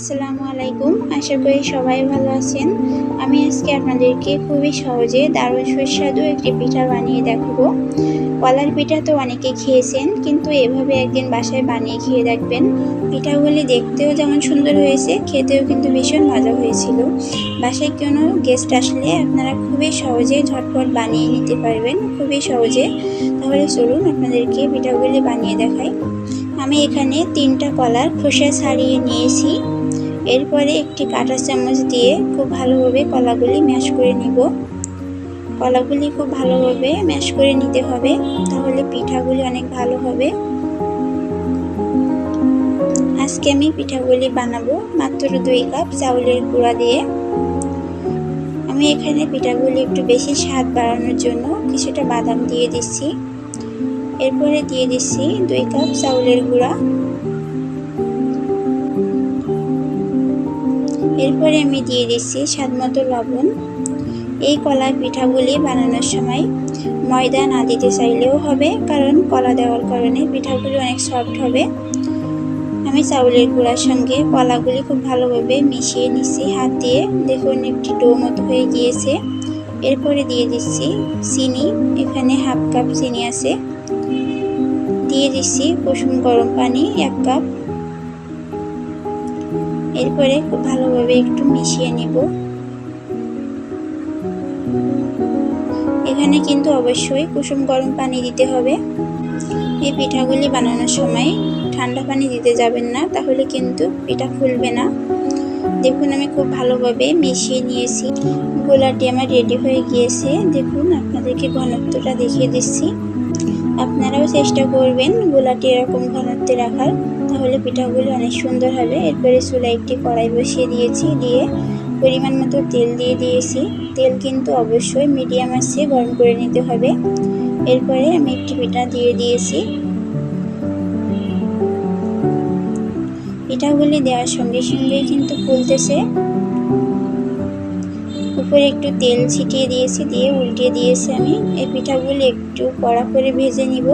আসসালামু আলাইকুম। আশা করি সবাই ভালো আছেন। আমি আজকে আপনাদেরকে খুবই সহজে দারুণ সুস্বাদু একটি পিঠা বানিয়ে দেখাবো। কলার পিঠা তো অনেকে খেয়েছেন, কিন্তু এভাবে একদিন বাসায় বানিয়ে খেয়ে দেখবেন। পিঠাগুলি দেখতেও যেমন সুন্দর হয়েছে, খেতেও কিন্তু ভীষণ মজা হয়েছিল। বাসায় কোনো গেস্ট আসলে আপনারা খুবই সহজে ঝটপট বানিয়ে নিতে পারবেন, খুবই সহজে। তাহলে চলুন আপনাদেরকে পিঠাগুলি বানিয়ে দেখাই। আমি এখানে তিনটা কলার খোসা ছাড়িয়ে নিয়েছি। এরপরে একটি কাঁটা চামচ দিয়ে খুব ভালোভাবে কলাগুলি ম্যাশ করে নিব। কলাগুলি খুব ভালোভাবে ম্যাশ করে নিতে হবে, তাহলে পিঠাগুলি অনেক ভালো হবে। আজকে আমি পিঠাগুলি বানাবো মাত্র দুই কাপ চাউলের গুঁড়া দিয়ে। আমি এখানে পিঠাগুলি একটু বেশি স্বাদ বাড়ানোর জন্য কিছুটা বাদাম দিয়ে দিচ্ছি। এরপরে দিয়ে দিচ্ছি দুই কাপ চাউলের গুঁড়া। এরপরে আমি দিয়ে দিচ্ছি স্বাদ মতো লবণ। এই কলা পিঠাগুলি বানানোর সময় ময়দা না দিতে চাইলেও হবে, কারণ কলা দেওয়ার কারণে পিঠাগুলি অনেক সফট হবে। আমি চাউলের গুঁড়ার সঙ্গে কলাগুলি খুব ভালোভাবে মিশিয়ে নিচ্ছি হাত দিয়ে। দেখুন, একটি ডো মতো হয়ে গিয়েছে। এরপরে দিয়ে দিচ্ছি চিনি, এখানে হাফ কাপ চিনি আছে। দিয়ে দিচ্ছি কুসুম গরম পানি, এক কাপ। এরপরে খুব ভালোভাবে একটু মিশিয়ে নেব। এখানে কিন্তু অবশ্যই কুসুম গরম পানি দিতে হবে। এই পিঠাগুলি বানানোর সময় ঠান্ডা পানি দিতে যাবেন না, তাহলে কিন্তু পিঠা ফুলবে না। দেখুন, আমি খুব ভালোভাবে মিশিয়ে নিয়েছি। গোলাটি আমার রেডি হয়ে গিয়েছে। দেখুন, আপনাদেরকে ঘনত্বটা দেখিয়ে দিচ্ছি। আপনারাও চেষ্টা করবেন গোলাটি এরকম ঘনত্বে রাখার তাহলে পিঠাগুলি অনেক সুন্দর হবে। এরপরে চুলায় একটি কড়াই বসিয়ে দিয়েছি। দিয়ে পরিমাণ মতো তেল দিয়ে দিয়েছি। তেল কিন্তু অবশ্যই মিডিয়াম আছে, গরম করে নিতে হবে। এরপরে আমি একটি পিঠা দিয়ে দিয়েছি। পিঠাগুলি দেওয়ার সঙ্গে সঙ্গে কিন্তু ফুলতেছে। উপরে একটু তেল ছিটিয়ে দিয়েছি, দিয়ে উল্টিয়ে দিয়েছি আমি। এই পিঠাগুলি একটু কড়া করে ভেজে নিব,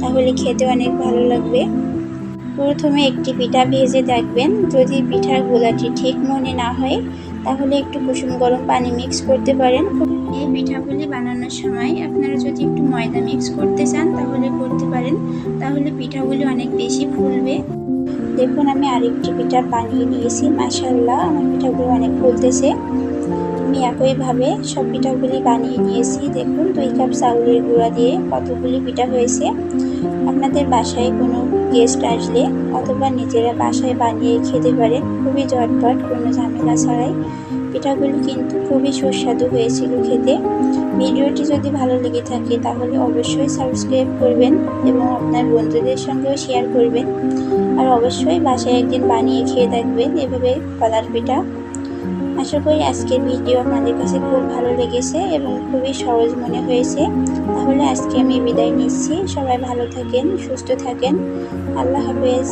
তাহলে খেতে অনেক ভালো লাগবে। প্রথমে একটি পিঠা ভেজে দেখবেন। যদি পিঠার গোলাটি ঠিক মনে না হয়, তাহলে একটু কুসুম গরম পানি মিক্স করতে পারেন। এই পিঠাগুলি বানানোর সময় আপনারা যদি একটু ময়দা মিক্স করতে চান, তাহলে করতে পারেন। তাহলে পিঠাগুলি অনেক বেশি ফুলবে। দেখুন, আমি আরেকটি পিঠা বানিয়ে নিয়েছি মাসাল্লাহ আমার পিঠাগুলো অনেক ফুলতেছে। আমি একইভাবে সব পিঠাগুলি বানিয়ে নিয়েছি। দেখুন, দুই কাপ চাউলের গুঁড়া দিয়ে কতগুলি পিঠা হয়েছে। আপনাদের বাসায় কোনো গেস্ট আসলে অথবা নিজেরা বাসায় বানিয়ে খেতে পারেন, খুবই ঝটপট, কোনো ঝামেলা ছাড়াই। পিঠাগুলি কিন্তু খুবই সুস্বাদু হয়েছিল খেতে। ভিডিওটি যদি ভালো লেগে থাকে তাহলে অবশ্যই সাবস্ক্রাইব করবেন এবং আপনার বন্ধুদের সঙ্গেও শেয়ার করবেন। আর অবশ্যই বাসায় একদিন বানিয়ে খেয়ে দেখবেন এভাবে কলার পিঠা। আশা করি আজকের ভিডিও আপনাদের কাছে খুব ভালো লেগেছে এবং খুবই সহজ মনে হয়েছে। তাহলে আজকে আমি বিদায় নিচ্ছি। সবাই ভালো থাকেন, সুস্থ থাকেন। আল্লাহ হাফেজ।